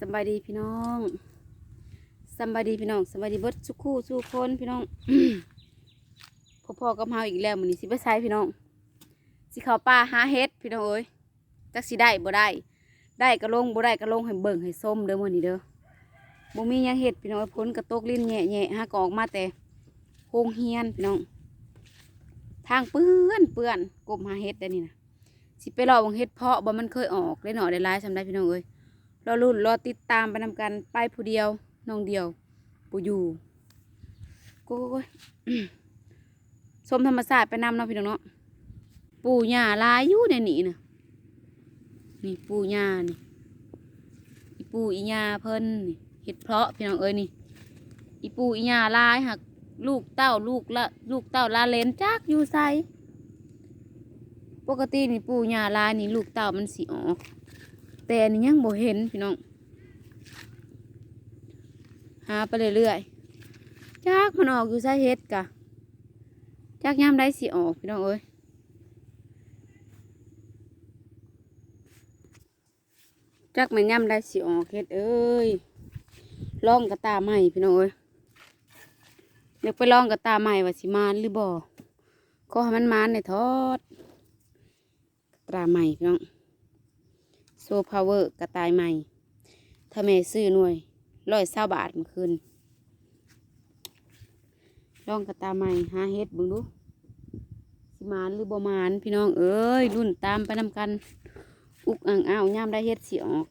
สบายดีพี่น้องสบายดีพี่น้องสบายดีเบิดสุขคู่สุขคนพี่น้องพ่อๆกับเฮาอีกแล้วมือนี้สิไปไสพี่น้องสิเขาป่าหาเห็ดพี่น้องเอ้ยจักสิได้บ่ได้ ได้ก็ลงบ่ได้ก็ลงให้เบิ่งให้ส้มเด้อมื้อนี้เด้อบ่มีหยังเห็ดพี่น้องพ้นกระตกลิ้นแหะๆหาก็ออกมาแต่โรงเฮียนพี่น้อง ทางเปื้อนเปื้อนกบหาเห็ดได้นี่นะสิไปรอบังเห็ดเพาะบ่มันเคยออกได้หน่อได้หลายสำได้พี่น้องเอ้ย รอรุ่นรอติดตามไปนำกันไปผู้เดียวน้องเดียวปูอยู่ก้ยสมธรรมศาสตร์ไปนำเนาะพี่น้องเนาะปู่ย่าลายอยู่ในนี้นะนี่ปู่ย่านี่อีปู่อีหย่าเพิ่นนี่เห็ดเพาะพี่น้องเอ้ยนี่อีปู่อีหย่าลายหักลูกเต้าลูกละลูกเต้าลาเลนจักอยู่ใสปกตินี่ปู่ย่าลายนี่ลูกเต้ามันสิออก แต่นี่ยังบ่เห็นพี่น้อง หาไปเรื่อยๆจากมันออกอยู่ใส่เฮ็ดกะจากยามได้สิออกพี่น้องเอ้ยจากมันยามได้สิออกเฮ็ดเอ้ยลองกระตาใหม่พี่น้องเอ้ยเดี๋ยวไปลองกระตาใหม่ว่าสิมานหรือบ่ขอให้มันมานในทอดกระตาใหม่พี่น้อง ซพาวเวอร์กระต่ายใหม่ถ้าแม่ซื้อหน่วยร้อยเศร้าบาทเมื่อคืนลองกระตายใหม่หาเฮ็ดบึงดูสิมานหรือบ่มานพี่น้องเอ้ยรุ่นตามไปนำกัน อุกอ่างอ้าวย่ามได้เฮ็ดสิออก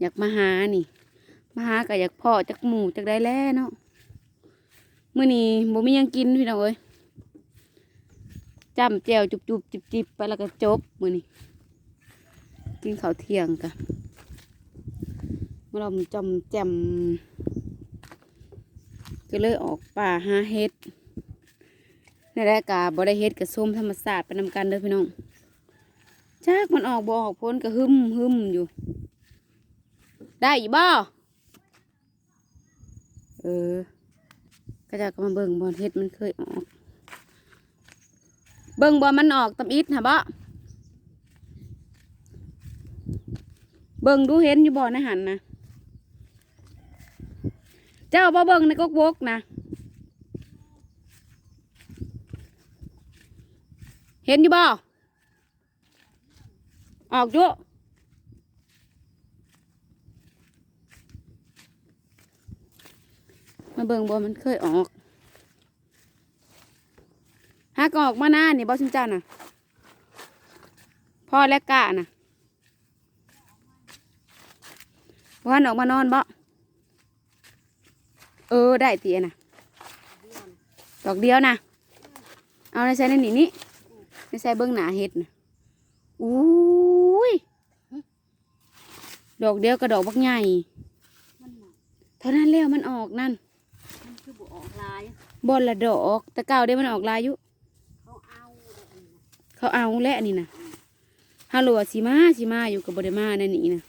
อยากมาหานี่ มาหาก็อยากพ่อจักหมูจักได้แล้วเนาะมื้อนี้บ่มียังกินพี่น้องเอ้ยจำแจวจุบๆจิบๆไปแล้วก็จบมื้อนี้ กินข้าวเที่ยงกันเมื่อเราจอมแจมก็เลยออกป่าหาเห็ดในรายกาบ่ได้เห็ดกับส้มธรรมศาสตร์ไปนำกันเด้อพี่น้องจากมันออกบ่ออกพ้นก็หึมหึมอยู่ ได้อีบ่เออ ก็จะก็มาเบิ่งบอลเห็ดมันเคยออก เบิ่งบอลมันออกตำอิดฮะบ่ บิ่งดูเห็นอยู่บ่ในหันนะเจ้าบ่เบิ่งในกกบกนะเห็นอยู่บ่ออกอยู่มาเบิ่งบ่มันเคยออกหากออกมาหน้านี่บ่ชินจ้าน่ะพ่อและกะน่ะ วันออกมานอนบ่เออได้เตียนะดอกเดียวนะเอาในใส่ในนี่นี่ในใส่เบิ้งหนาเห็ดนะอุ้ยดอกเดียวกับดอกบักใหญ่มันน่ะเท่านั้นแล้วมันออกนั่นมันคือบ่ออกลายบอนละดอกแต่เก่าได้มันออกลายอยู่เขาเอาเลยอันนี้นะเขาเอาและอันนี่นะฮัลโหลสีมาสีมาอยู่กับบไดมาในนี่นะ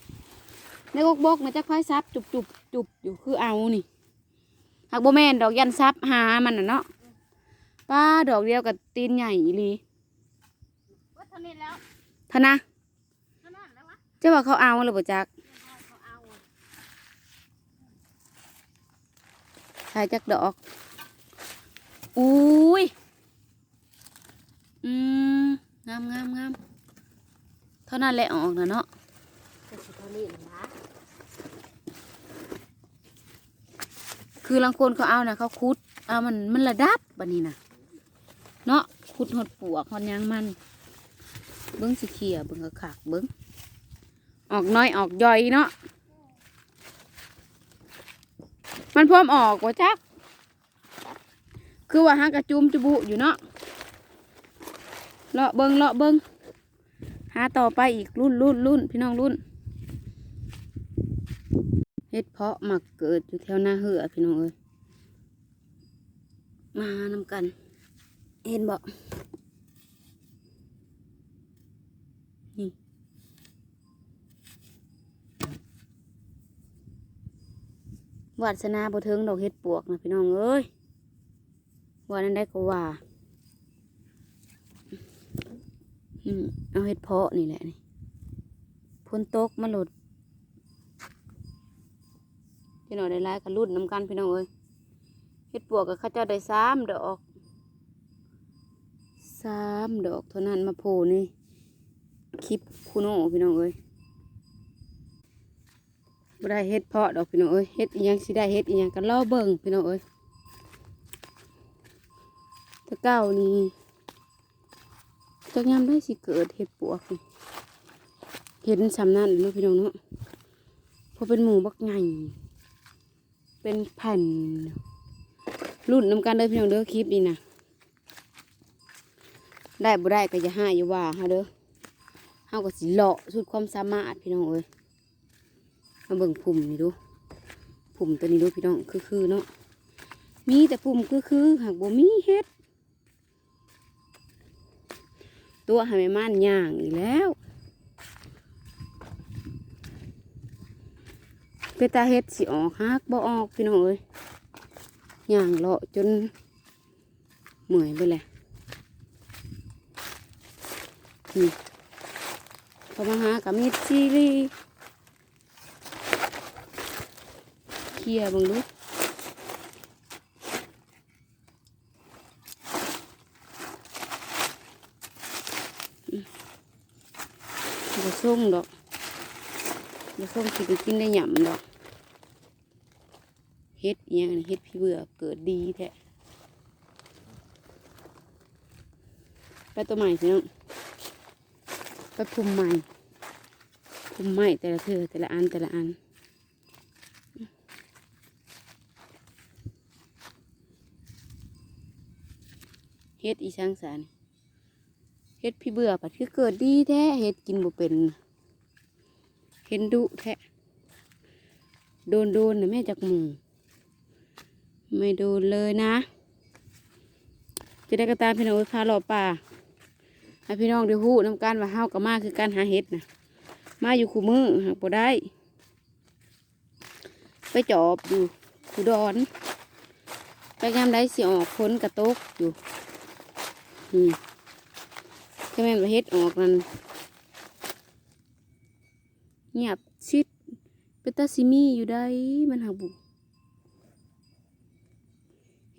ในกกบกนะจักไฟซับจุบจุบจุบอยู่คือเอานี่หักโบแมนดอกยันซับหามันน่ะเนาะป้าดอกเดียวกับตีนใหญ่อีหลีว่าเท่านี้แล้วทนะเท่านั้นแล้ววะเจ้าว่าเขาเอาหรือเปล่าจักเขาเอาใช่จักดอก อุ้ย อืม งามงามงามเท่านั้นแหละออกนะเนาะ คือลังคนเขาเอานะเขาคุดเอามันมันระดับบันนี้นะเนาะคุดหดปวกหดยางมัน เบิ้งสิเขียเบิ้งกระขากเบิ้งออกน้อยออกย่อยเนาะมันพร้อมออกว่าจัก คือว่าหากระจุมจุบุอยู่เนาะเลาะเบิ้งเลาะเบิ้งหาต่อไปอีกรุ่นรุ่นรุ่นพี่น้องรุ่น เฮ็ดเพาะหมักเกิดอยู่แถวหน้าเหือพี่น้องเอ้ยมานำกัน เห็นบ่นี่วาสนาบ่ถึงดอกเห็ดปวกนะพี่น้องเอ้ยว่านั้นได้ก็ว่าอืมเอาเห็ดเพาะนี่แหละนี่พ้นตกมาหลด พี่น้องได้หลายก็รุ่นน้ำกันพี่น้องเอ้ยเฮ็ดปวกกับข้าเจ้าได้สามดอกสามดอกเท่านั้นมาโผล่นี่คลิปคูโน่พี่น้องเอ้ยบ่ได้เฮ็ดเพาะดอกพี่น้องเอ้ยเฮ็ดอีหยังสิได้เฮ็ดอีหยังกันล่อเบิ่งพี่น้องเอ้ยต่เก้านี่จักยามได้สิเกิดเฮ็ดปวกเห็นสำนั่นเนาะพี่น้องเนาะเพอเป็นหมูบักใหญ่ เป็นแผ่นรุ่นนำกันเด้อพี่น้องเด้อคลิปนี้นะได้บ่ได้ก็จะห้าอยู่ว่าฮะเด้อเฮาก็สิเลาะสุดความสามารถพี่น้องเอ้ยมาเบิ่งพุ่มนี่ดูพุ่มตัวนี้ดูพี่น้องคือๆเนาะมีแต่พุ่มคือๆหากบ่มีเฮ็ดตัวให้แม่ม่านย่างอีกแล้ว เปนตาเฮ็ดสิออกฮักบ่ออกพี่น้องเอ้ยย่างเลาะจนเมื่อยไปแหละนี่เขามาหากับมีดซีรีเคลียร์เบังดูบ่ส่งดอกบ่ส่งสิไปกินได้หยำดอก เฮ็ดอิหยังเฮ็ดพี่เบื่อเกิดดีแท้ไปตัวใหม่พี่น้องไปพุ่มใหม่พุ่มใหม่แต่ละเธอแต่ละอันแต่ละอันเฮ็ดอีช่างสารเฮ็ดพี่เบื่อปัดคือเกิดดีแท้เฮ็ดกินบ่เป็นเห็นดุแท้โดนโดนนะแม่จากหมู ไม่โดนเลยนะ จะได้กระตามพี่น้องไปพาหล่อป่าให้พี่น้องได้ฮู้นำการว่าเฮากับมาคือการหาเห็ดนะมาอยู่คู่มือหากบ่ได้ ไปจอบอยู่คูดอน ไปยามได้สิออกฝนกระตกอยู่นี่ถ้าแม่นว่าเฮ็ดออกนั่นเงียบชิดเป็นตาซิมีอยู่ได้มันหักบุ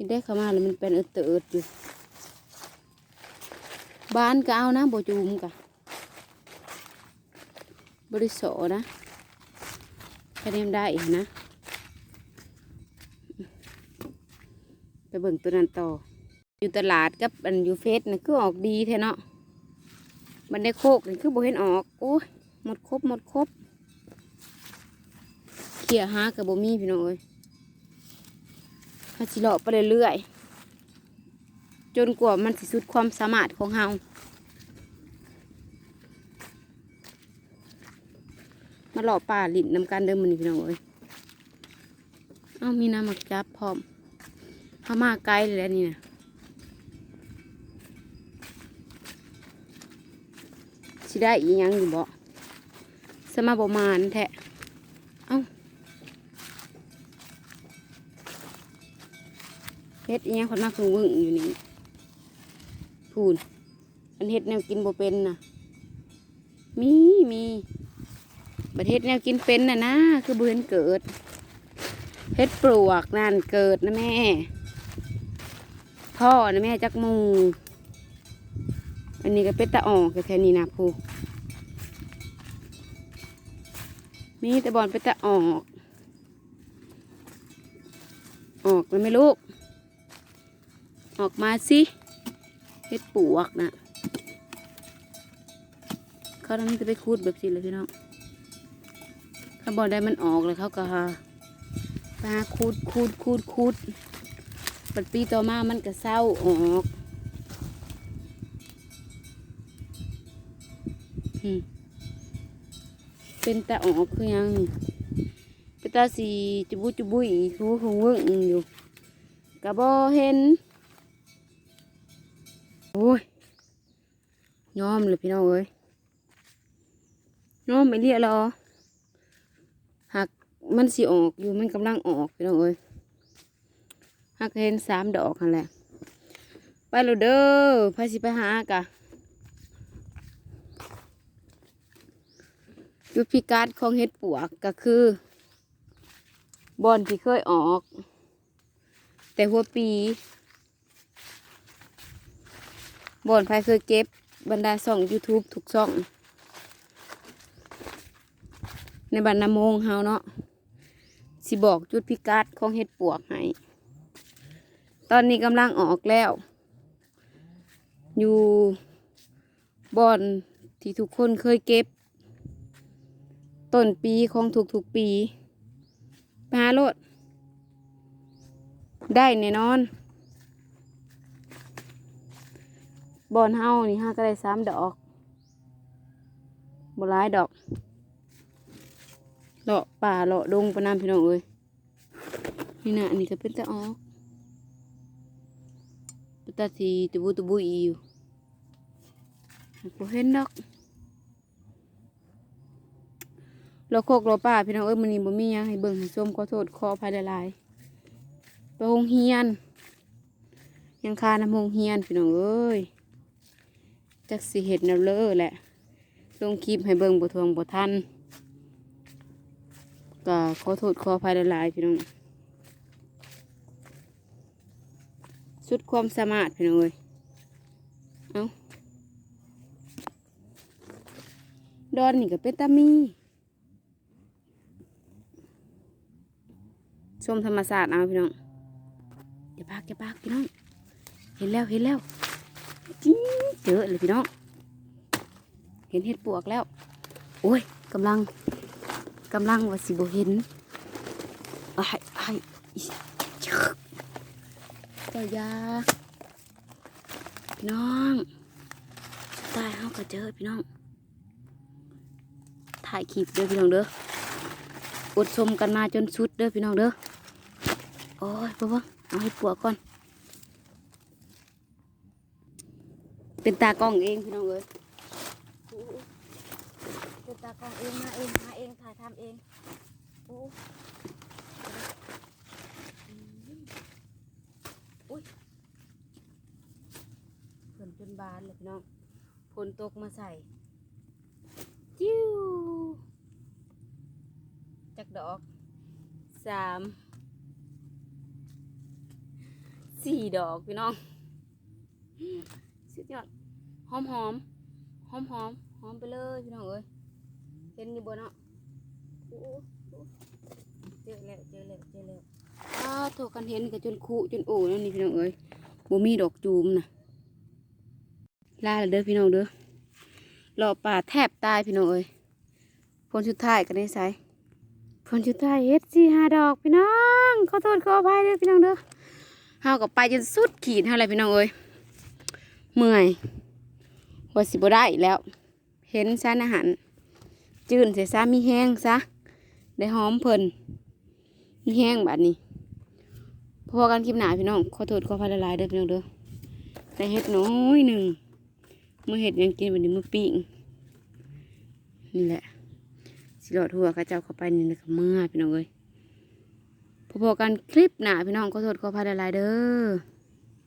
ห็นได้เข้ามาแล้วมันเป็นเอิดเตอดอยู่บ้านก็เอานะบ่จูมกะบริโสนะคะแนนได้อีกนะ ไปเบิ่งตัวนั้นต่อ อยู่ตลาดกับอันอยู่เฟสนะคือออกดีแท้เนาะมันได้โคกนี่คือโบเห็นออกโอ้ยหมดครบหมดครบเขี่ยหากับโบมีพี่น้องเอ้ย เขาสิเลาะไปเรื่อยๆจนกว่ามันสิสุดความสามารถของเฮามาเลาะป่าลิ่นนำกันเดิมมันนี่พี่น้องเอ้ยเอ้ามีน้ำหมักจับพร้อมเฮามาไกลเลยแล้วนี่นะสิได้อีหยังอยู่บ่สมาประมาณแท้เอ้า เฮ็ดอีหยังคนมากคือวึ่งอยู่นี่พูนอันเฮ็ดแนวกินบ่เป็นน่ะ มีมีประเทศแนวกินเป็นน่ะนะคือบ่เห็นเกิดเฮ็ดปลวกนั่นเกิดนะแม่ พ่อนะแม่จักมูอันนี้ก็เป็นตะออกแค่นี้นะพูมีแต่บอลเป็นตะออก ออกแล้วไหมลูก ออกมาสิเฮ็ดปวกนะเขาทำจะไปคูดแบบสิเลยพี่น้องถ้าบอได้มันออกเลยเขาก็หาปลาคูดคูดคูดคูดปัดปีต่อมามันก็เศร้าออกเป็นตาออกคือยังเป็นตาสีจุบุจุบุยคูคงเวิ้งอยู่กระบอเห็น อ้ยยอมเลยพี่น้องเอ้ยยอมไม่เรียกหรอหากมันสิออกอยู่มันกำลังออกพี่น้องเอ้ยหากเห็นสามดอกนั่นแหละ ไปแล้วเด้อพาสิไปหากะจุดพิกัดของเห็ดปวกก็คือบอนที่เคยออก แต่หัวปี บ่อนไฟเคยเก็บบรรดาช่อง YouTube ทุกช่อง ในบรรณาโมงเฮาเนาะสิบอกจุดพิกัดของเห็ดปวกให้ ตอนนี้กำลังออกแล้ว อยู่บ่อนที่ทุกคนเคยเก็บ ต้นปีของทุกๆปีไปหาโลดได้แน่นอน บอนเฮานี่ฮะก็ได้สามดอกบหลายดอกเลาะป่าเลาะดงปะนำพี่น้องเอ้ยนี่นะอันนี้ก็เป็นตะออกเป็นตาสีตะบูตะบุยอยู่บ่เห็นดอกเราโคกเราป่าพี่น้องเอ้ยมันนี้บ่มียังให้เบิ่งให้ชมขอโทษขออภัยหลายๆไปโรงเรียน ยังคาน้ำโรงเรียนพี่น้องเอ้ย จักสิเห็ดแนวเลอแหละลงคลิปให้เบิ่งบ่ทวงบ่ทันก็ขอโทษขออภัยหลายๆพี่น้องสุดความสามารถพี่น้องเอ้ยเอาดอนนี่ก็เป็นตามีชมธรรมศาสตร์เอาพี่น้องเดี๋ยวปากเดี๋ยวปากพี่น้องเห็นแล้วเห็นแล้ว จิ๊งเจอเลยพี่น้อง เห็นเห็ดปวกแล้ว โอ้ยกำลังกำลังว่าสิบเห็นไอ้ไอ้เจ้ายาพี่น้องตายเขาก็เจอพี่น้อง ถ่ายคลิปเด้อพี่น้องเด้อ อดชมกันมาจนสุดเด้อพี่น้องเด้อ โอ้ยบ่บ่เอาให้ปวกก่อน เป็นตากล้องเองพี่น้องเอ้ยเป็นตากล้องเองมาเองมาเองถ่ายทำเองโอ้ฝนจนบานเลยพี่น้องฝนตกมาใส่จิ้วจักดอกสามสี่ดอกพี่น้อง สุดยอดหอมหอมหอมหอมหอมไปเลยพี่น้องเอ้ยเห็นอยู่บนเนาะโอ้เจอแล้วเจอแล้วเจอแล้วอ้าวโถกันเห็นกันจนคุจนโอ้นั่นนี่พี่น้องเอ้ยบ่มีดอกจูมนะลาเด้อพี่น้องเด้อรอป่าแทบตายพี่น้องเอ้ยผลสุดท้ายกันได้ไสผลสุดท้ายเฮ็ดสี่ห้าดอกพี่น้องขอโทษขออภัยเด้อพี่น้องเด้อเฮากับไปจนสุดขีดเท่าไรพี่น้องเอ้ย เมื่อยว่าสิบ่ได้แล้ว เห็นซานอาหาร จืนเสียซะมีแห้งซะ ได้หอมเพลินมีแห้งแบัดนี้พอกันคลิปหนาพี่น้องขอโทษขออภัยหลายเด้อพี่น้องเด้อแต่เห็ดน้อยหนึ่งมือเห็ดยังกินวันนี้มือปิ้งนี่แหละสิหลอดหัวข้าเจ้าเข้าไปนี่นะเมื่อพี่น้องเอ้ยพอๆกันคลิปหนาพี่น้องก็โทษขอพายหลายเด้อ